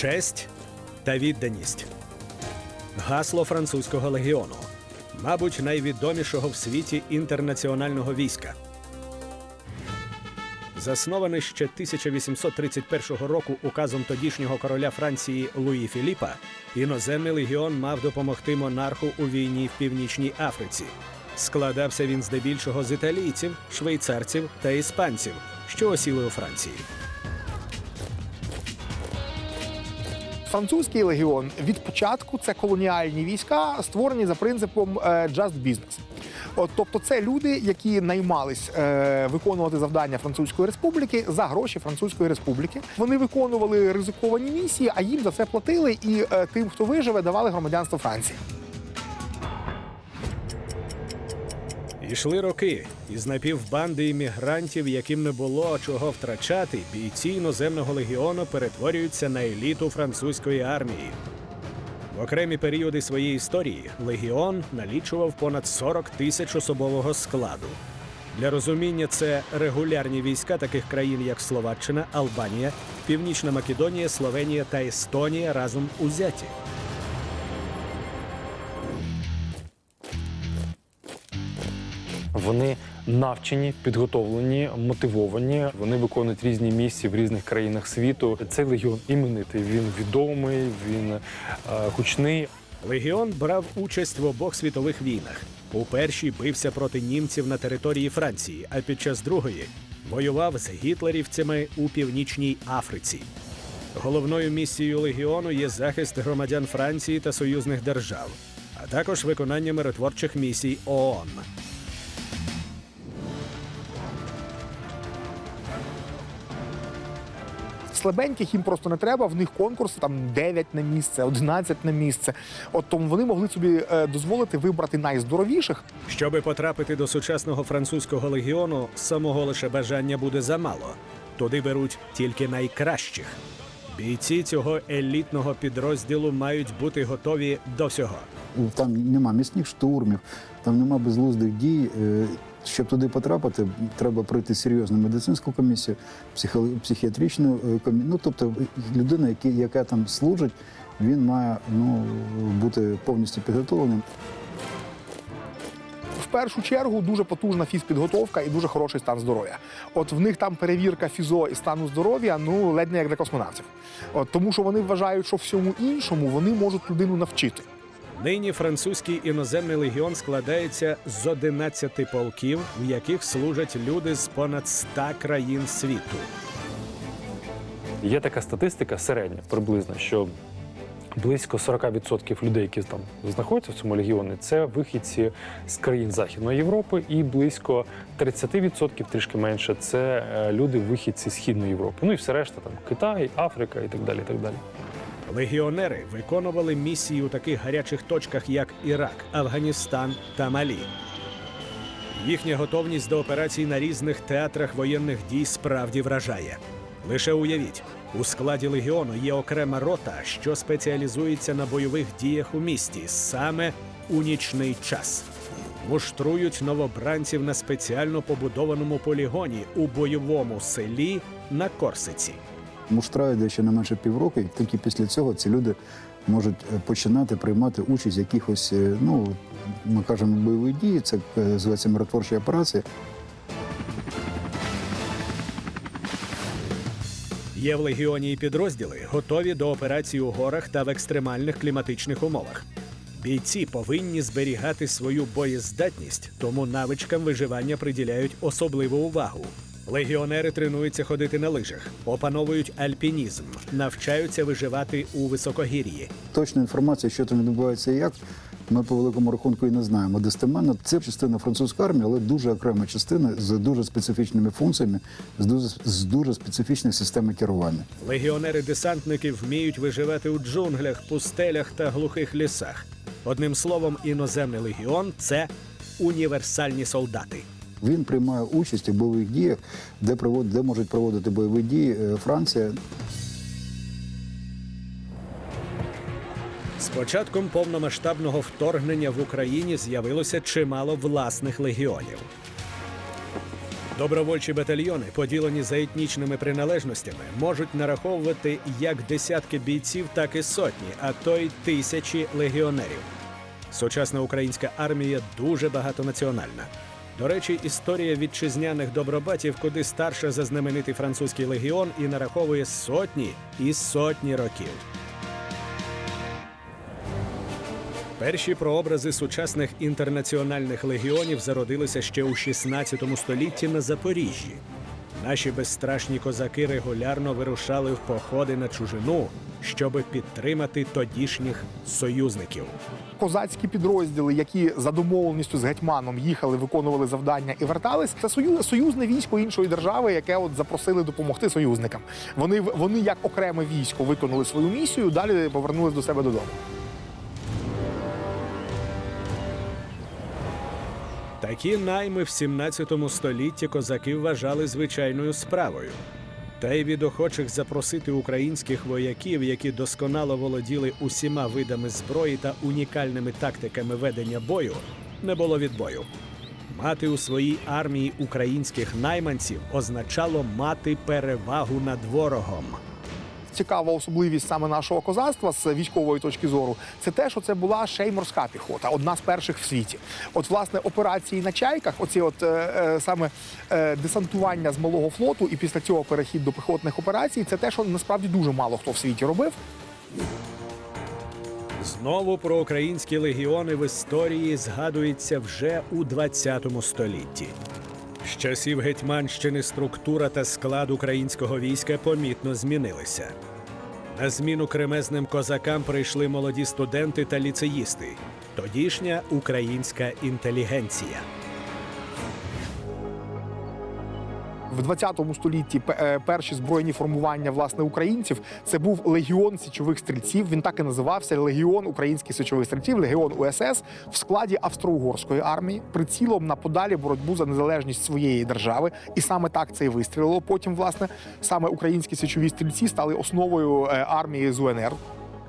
честь та відданість. Гасло французького легіону, мабуть, найвідомішого в світі інтернаціонального війська. Заснований ще 1831 року указом тодішнього короля Франції Луї Філіпа, іноземний легіон мав допомогти монарху у війні в Північній Африці. Складався він здебільшого з італійців, швейцарців та іспанців, що осіли у Франції. Французький легіон від початку це колоніальні війська, створені за принципом е, just business. От, тобто, це люди, які наймались е, виконувати завдання Французької республіки за гроші Французької республіки. Вони виконували ризиковані місії, а їм за це платили, і е, тим, хто виживе, давали громадянство Франції. Ішли роки, із напівбанди іммігрантів, яким не було чого втрачати, бійці іноземного легіону перетворюються на еліту французької армії. В окремі періоди своєї історії легіон налічував понад 40 тисяч особового складу. Для розуміння це регулярні війська таких країн, як Словаччина, Албанія, Північна Македонія, Словенія та Естонія разом узяті. Вони навчені, підготовлені, мотивовані. Вони виконують різні місії в різних країнах світу. Цей легіон іменитий. Він відомий, він е, гучний. Легіон брав участь в обох світових війнах. У першій бився проти німців на території Франції, а під час другої воював з гітлерівцями у північній Африці. Головною місією легіону є захист громадян Франції та союзних держав, а також виконання миротворчих місій ООН. Слабеньких їм просто не треба. В них конкурси там 9 на місце, 11 на місце. От тому вони могли собі е, дозволити вибрати найздоровіших. Щоби потрапити до сучасного французького легіону, самого лише бажання буде замало. Туди беруть тільки найкращих. Бійці цього елітного підрозділу мають бути готові до всього. Там нема місних штурмів, там нема безглуздих дій. Е, Щоб туди потрапити, треба пройти серйозну медицинську комісію, психіатричну е, комісію. Ну, тобто людина, яка, яка там служить, він має ну, бути повністю підготовленим. В першу чергу дуже потужна фізпідготовка і дуже хороший стан здоров'я. От в них там перевірка фізо і стану здоров'я, ну ледь не як для космонавтів. От тому, що вони вважають, що всьому іншому вони можуть людину навчити. Нині французький іноземний легіон складається з 11 полків, в яких служать люди з понад 100 країн світу. Є така статистика середня, приблизно, що близько 40% людей, які там знаходяться в цьому легіоні, це вихідці з країн Західної Європи, і близько 30%, трішки менше, це е, люди вихідці з Східної Європи. Ну і все решта там Китай, Африка і так далі. І так далі. Легіонери виконували місії у таких гарячих точках, як Ірак, Афганістан та Малі. Їхня готовність до операцій на різних театрах воєнних дій справді вражає. Лише уявіть, у складі легіону є окрема рота, що спеціалізується на бойових діях у місті саме у нічний час. Муштрують новобранців на спеціально побудованому полігоні у бойовому селі на Корсиці. Муштра йде ще не менше півроку, і тільки після цього ці люди можуть е, починати приймати участь в якихось, е, ну, ми кажемо, бойові дії, це е, зветься миротворчі операції. Є в легіоні і підрозділи, готові до операцій у горах та в екстремальних кліматичних умовах. Бійці повинні зберігати свою боєздатність, тому навичкам виживання приділяють особливу увагу. Легіонери тренуються ходити на лижах, опановують альпінізм, навчаються виживати у високогір'ї. Точна інформація, що там відбувається і як, ми по великому рахунку і не знаємо. Достеменно це частина французької армії, але дуже окрема частина з дуже специфічними функціями, з дуже, з дуже специфічною системою керування. Легіонери-десантники вміють виживати у джунглях, пустелях та глухих лісах. Одним словом, іноземний легіон це універсальні солдати. Він приймає участь у бойових діях, де провод, де можуть проводити бойові дії е, Франція. З початком повномасштабного вторгнення в Україні з'явилося чимало власних легіонів. Добровольчі батальйони, поділені за етнічними приналежностями, можуть нараховувати як десятки бійців, так і сотні, а то й тисячі легіонерів. Сучасна українська армія дуже багатонаціональна. До речі, історія вітчизняних добробатів куди старша за знаменитий французький легіон і нараховує сотні і сотні років. Перші прообрази сучасних інтернаціональних легіонів зародилися ще у 16 столітті на Запоріжжі. Наші безстрашні козаки регулярно вирушали в походи на чужину, щоби підтримати тодішніх союзників. Козацькі підрозділи, які за домовленістю з гетьманом їхали, виконували завдання і вертались, це сою- союзне військо іншої держави, яке от запросили допомогти союзникам. Вони вони як окреме військо виконали свою місію, далі повернулись до себе додому. Такі найми в 17 столітті козаки вважали звичайною справою. Та й від охочих запросити українських вояків, які досконало володіли усіма видами зброї та унікальними тактиками ведення бою, не було відбою. Мати у своїй армії українських найманців означало мати перевагу над ворогом. Цікава особливість саме нашого козацтва з військової точки зору, це те, що це була ще й морська піхота, одна з перших в світі. От, власне, операції на чайках, оці от е, е, саме е, десантування з малого флоту, і після цього перехід до піхотних операцій, це те, що насправді дуже мало хто в світі робив. Знову про українські легіони в історії згадується вже у 20 столітті. З часів Гетьманщини структура та склад українського війська помітно змінилися. На зміну кремезним козакам прийшли молоді студенти та ліцеїсти, тодішня українська інтелігенція. В 20 столітті е, перші збройні формування власне українців це був легіон січових стрільців. Він так і називався Легіон українських січових стрільців, Легіон УСС в складі австро-угорської армії, прицілом на подалі боротьбу за незалежність своєї держави. І саме так це і вистрілило. Потім, власне, саме українські січові стрільці стали основою е, армії з УНР.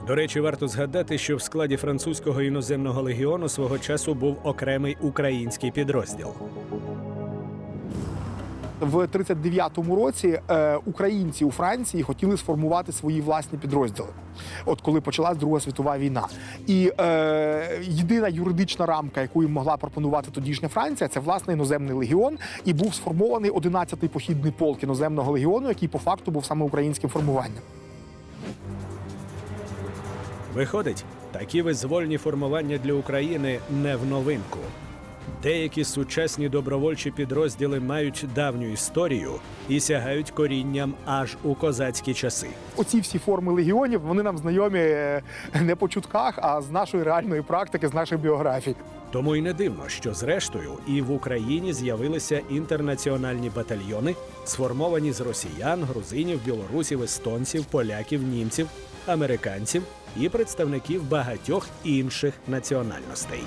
До речі, варто згадати, що в складі французького іноземного легіону свого часу був окремий український підрозділ. В 39-му році е, українці у Франції хотіли сформувати свої власні підрозділи. От коли почалась Друга світова війна, і е, єдина юридична рамка, яку їм могла пропонувати тодішня Франція, це власне іноземний легіон, і був сформований 11-й похідний полк іноземного легіону, який по факту був саме українським формуванням. Виходить, такі визвольні формування для України не в новинку. Деякі сучасні добровольчі підрозділи мають давню історію і сягають корінням аж у козацькі часи. Оці всі форми легіонів вони нам знайомі е, не по чутках, а з нашої реальної практики, з наших біографій. Тому й не дивно, що зрештою і в Україні з'явилися інтернаціональні батальйони, сформовані з росіян, грузинів, білорусів, естонців, поляків, німців, американців і представників багатьох інших національностей.